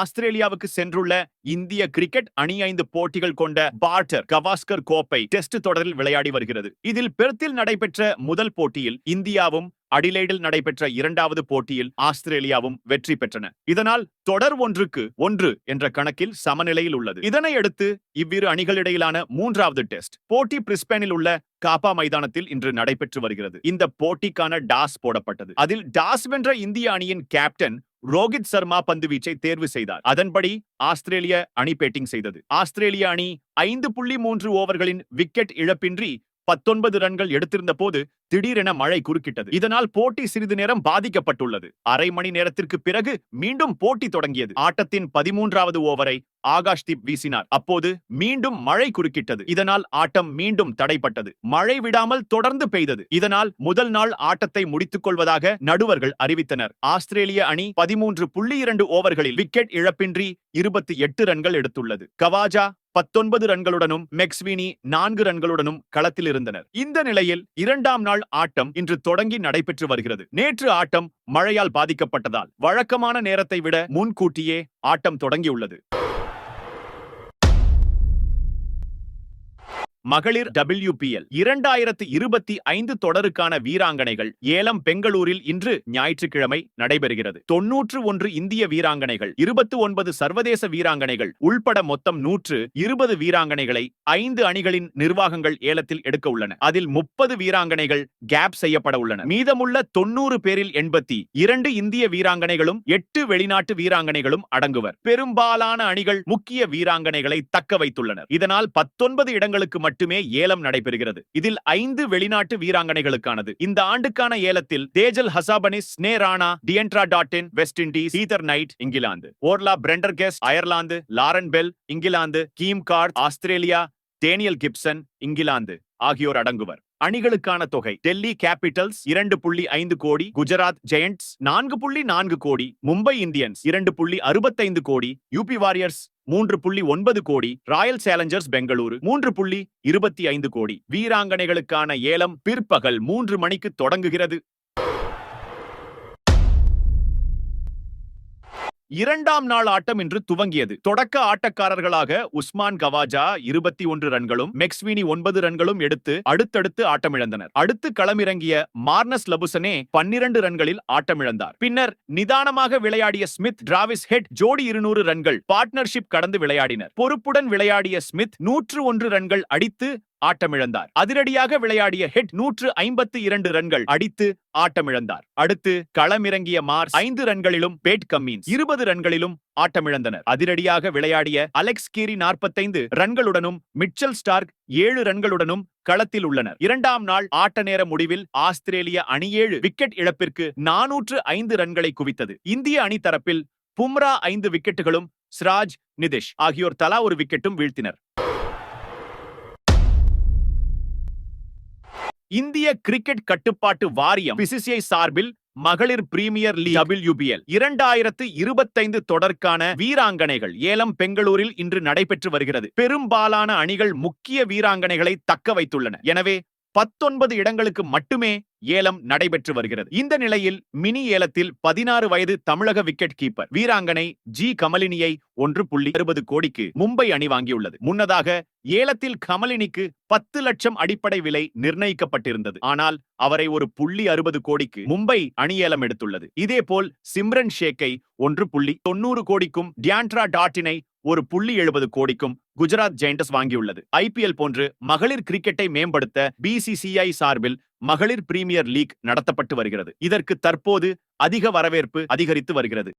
ஆஸ்திரேலியாவுக்கு சென்றுள்ள இந்திய கிரிக்கெட் அணி ஐந்து போட்டிகள் கொண்ட பார்டர் கவாஸ்கர் கோப்பை டெஸ்ட் தொடரில் விளையாடி வருகிறது. இதில் பெர்த்தில் நடைபெற்ற முதல் போட்டியில் இந்தியாவும் அடிலைடில் நடைபெற்ற இரண்டாவது போட்டியில் ஆஸ்திரேலியாவும் வெற்றி பெற்றன. இதனால் தொடர் ஒன்றுக்கு ஒன்று என்ற கணக்கில் சமநிலையில் உள்ளது. இதனையடுத்து இவ்விரு அணிகளிடையிலான மூன்றாவது டெஸ்ட் போட்டி பிரிஸ்பேனில் உள்ள காப்பா மைதானத்தில் இன்று நடைபெற்று வருகிறது. இந்த போட்டிக்கான டாஸ் போடப்பட்டது. அதில் டாஸ் வென்ற இந்திய அணியின் கேப்டன் ரோஹித் சர்மா பந்து வீச்சை தேர்வு செய்தார். அதன்படி ஆஸ்திரேலிய அணி பேட்டிங் செய்தது. ஆஸ்திரேலிய அணி ஐந்து புள்ளி மூன்று ஓவர்களின் விக்கெட் இழப்பின்றி பத்தொன்பது ரன்கள் எடுத்திருந்த போது திடீரென மழை குறுக்கிட்டது. இதனால் போட்டி சிறிது நேரம் பாதிக்கப்பட்டுள்ளது. அரை மணி நேரத்திற்கு பிறகு மீண்டும் போட்டி தொடங்கியது. ஆட்டத்தின் பதிமூன்றாவது ஓவரை ஆகாஷ்தீப் வீசினார். அப்போது மீண்டும் மழை குறுக்கிட்டது. இதனால் ஆட்டம் மீண்டும் தடைப்பட்டது. மழை விடாமல் தொடர்ந்து பெய்தது. இதனால் முதல் நாள் ஆட்டத்தை முடித்துக் கொள்வதாக நடுவர்கள் அறிவித்தனர். ஆஸ்திரேலிய அணி பதிமூன்று புள்ளி இரண்டு ஓவர்களில் விக்கெட் இழப்பின்றி இருபத்தி எட்டு ரன்கள் எடுத்துள்ளது. கவாஜா பத்தொன்பது ரன்களுடனும் மெக்ஸ்வினி நான்கு ரன்களுடனும் களத்தில் இருந்தனர். இந்த நிலையில் இரண்டாம் நாள் ஆட்டம் இன்று தொடங்கி நடைபெற்று வருகிறது. நேற்று ஆட்டம் மழையால் பாதிக்கப்பட்டதால். வழக்கமான நேரத்தை விட முன்கூட்டியே ஆட்டம் தொடங்கியுள்ளது. மகளிர் டபிள்யூபிஎல் இரண்டாயிரத்து இருபத்தி ஐந்து தொடருக்கான வீராங்கனைகள் ஏலம் பெங்களூரில் இன்று ஞாயிற்றுக்கிழமை நடைபெறுகிறது. தொன்னூற்று ஒன்று இந்திய வீராங்கனைகள் இருபத்தி ஒன்பது சர்வதேச வீராங்கனைகள் உள்பட மொத்தம் நூற்று இருபது வீராங்கனைகளை ஐந்து அணிகளின் நிர்வாகங்கள் ஏலத்தில் எடுக்க உள்ளன. அதில் முப்பது வீராங்கனைகள் கேப் செய்யப்பட உள்ளன. மீதமுள்ள தொன்னூறு பேரில் எண்பத்தி இரண்டு இந்திய வீராங்கனைகளும் எட்டு வெளிநாட்டு வீராங்கனைகளும் அடங்குவர். பெரும்பாலான அணிகள் முக்கிய வீராங்கனைகளை தக்க வைத்துள்ளனர். இதனால் பத்தொன்பது இடங்களுக்கு மட்டும் மட்டுமே ஏலம் நடைபெறுகிறது. இதில் ஐந்து வெளிநாட்டு வீராங்கனைகளுக்கானது. இந்த ஆண்டுக்கான ஏலத்தில் Tejal Hasabnis Sneh Rana Deandra Dottin West Indies Heather Knight England. Orla Prendergast அயர்லாந்து Lauren Bell England Kim Garth Australia Danielle Gibson England ஆகியோர் அடங்குவர். அணிகளுக்கான தொகை. டெல்லி கேபிட்டல்ஸ் இரண்டு புள்ளி ஐந்து கோடி குஜராத் ஜெயண்ட்ஸ் நான்கு புள்ளி நான்கு கோடி மும்பை இந்தியன்ஸ் இரண்டு புள்ளி அறுபத்தைந்து கோடி யூபி வாரியர்ஸ் மூன்று புள்ளி ஒன்பது கோடி ராயல் சேலஞ்சர்ஸ் பெங்களூரு மூன்று புள்ளி இருபத்தி ஐந்து கோடி. வீராங்கனைகளுக்கான ஏலம் பிற்பகல் மூன்று மணிக்கு தொடங்குகிறது. இரண்டாம் நாள் ஆட்டம் இன்று துவங்கியது. தொடக்க ஆட்டக்காரர்களாக உஸ்மான் கவாஜா இருபத்தி ஒன்று ரன்களும் மெக்ஸ்வினி ஒன்பது ரன்களும் எடுத்து அடுத்தடுத்து ஆட்டமிழந்தனர். அடுத்து களமிறங்கிய மார்னஸ் லபுசனே பன்னிரண்டு ரன்களில் ஆட்டமிழந்தார். பின்னர் நிதானமாக விளையாடிய ஸ்மித் டிராவிஸ் ஹெட் ஜோடி இருநூறு ரன்கள் பார்ட்னர்ஷிப் கடந்து விளையாடினர். பொறுப்புடன் விளையாடிய ஸ்மித் நூற்று ஒன்று ரன்கள் அடித்து ஆட்டமிழந்தார். அதிரடியாக விளையாடிய ஹெட் நூற்று ஐம்பத்து இரண்டு ரன்கள் அடித்து ஆட்டமிழந்தார். அடுத்து களமிறங்கிய மார்ஸ் ஐந்து ரன்களிலும் பேட் கம்மீன்ஸ் இருபது ரன்களிலும் ஆட்டமிழந்தனர். அதிரடியாக விளையாடிய அலெக்ஸ் கீரி நாற்பத்தைந்து ரன்களுடனும் மிச்சல் ஸ்டார்க் ஏழு ரன்களுடனும் களத்தில் உள்ளனர். இரண்டாம் நாள் ஆட்ட நேர முடிவில் ஆஸ்திரேலிய அணி ஏழு விக்கெட் இழப்பிற்கு நானூற்று ஐந்து ரன்களை குவித்தது. இந்திய அணி தரப்பில் பும்ரா ஐந்து விக்கெட்டுகளும் சிராஜ் நிதிஷ் ஆகியோர் தலா ஒரு விக்கெட்டும் வீழ்த்தினர். இந்திய கிரிக்கெட் கட்டுப்பாட்டு வாரியம் பிசிசிஐ சார்பில் மகளிர் பிரீமியர் லீக் டபிள்யூபிஎல் இரண்டாயிரத்து இருபத்தைந்து தொடர்க்கான வீராங்கனைகள் ஏலம் பெங்களூரில் இன்று நடைபெற்று வருகிறது. பெரும்பாலான அணிகள் முக்கிய வீராங்கனைகளை தக்க வைத்துள்ளன. எனவே பத்தொன்பது இடங்களுக்கு மட்டுமே ஏலம் நடைபெற்று வருகிறது. இந்த நிலையில் மினி ஏலத்தில் பதினாறு வயது தமிழக விக்கெட் கீப்பர் வீராங்கனை ஜி கமலினியை ஒன்று புள்ளி அறுபது கோடிக்கு மும்பை அணி வாங்கியுள்ளது. முன்னதாக ஏலத்தில் கமலினிக்கு பத்து லட்சம் அடிப்படை விலை நிர்ணயிக்கப்பட்டிருந்தது. ஆனால் அவரை ஒரு புள்ளி அறுபது கோடிக்கு மும்பை அணி ஏலம் எடுத்துள்ளது. இதேபோல் சிம்ரன் ஷேக்கை ஒன்று புள்ளி தொண்ணூறு கோடிக்கும் டியான்ட்ரா டாட்டினை ஒரு புள்ளி எழுபது கோடிக்கும் குஜராத் ஜெயண்டஸ் வாங்கியுள்ளது. ஐபிஎல் போன்று மகளிர் கிரிக்கெட்டை மேம்படுத்த பிசிசிஐ சார்பில் மகளிர் பிரீமியர் லீக் நடத்தப்பட்டு வருகிறது. இதற்கு தற்போது அதிக வரவேற்பு அதிகரித்து வருகிறது.